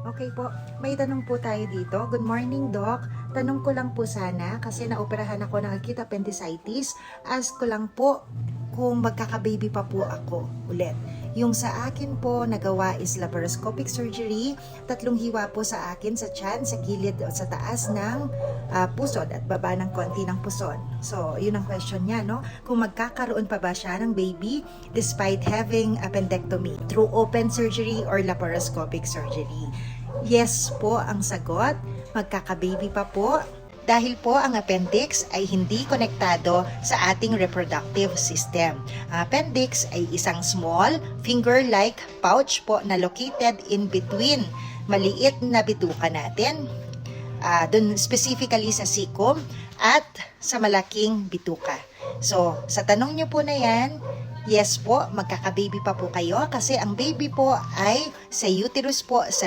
Okay po, may tanong po tayo dito. Good morning, Doc. Tanong ko lang po sana kasi naoperahan ako ng acute appendicitis. Ask ko lang po kung magkaka-baby pa po ako ulit. Yung sa akin po nagawa is laparoscopic surgery. Tatlong hiwa po sa akin sa tiyan, sa gilid o sa taas ng ah, pusod at baba ng konti ng puson. So, yun ang question niya, no? Kung magkakaroon pa ba siya ng baby despite having appendectomy through open surgery or laparoscopic surgery? Yes po ang sagot. Magkaka-baby pa po. Dahil po ang appendix ay hindi konektado sa ating reproductive system. Ang appendix ay isang small, finger-like pouch po na located in between maliit na bituka natin, ah, dun specifically sa sikum at sa malaking bituka. So, sa tanong nyo po na yan, yes po, magkaka-baby pa po kayo kasi ang baby po ay sa uterus po sa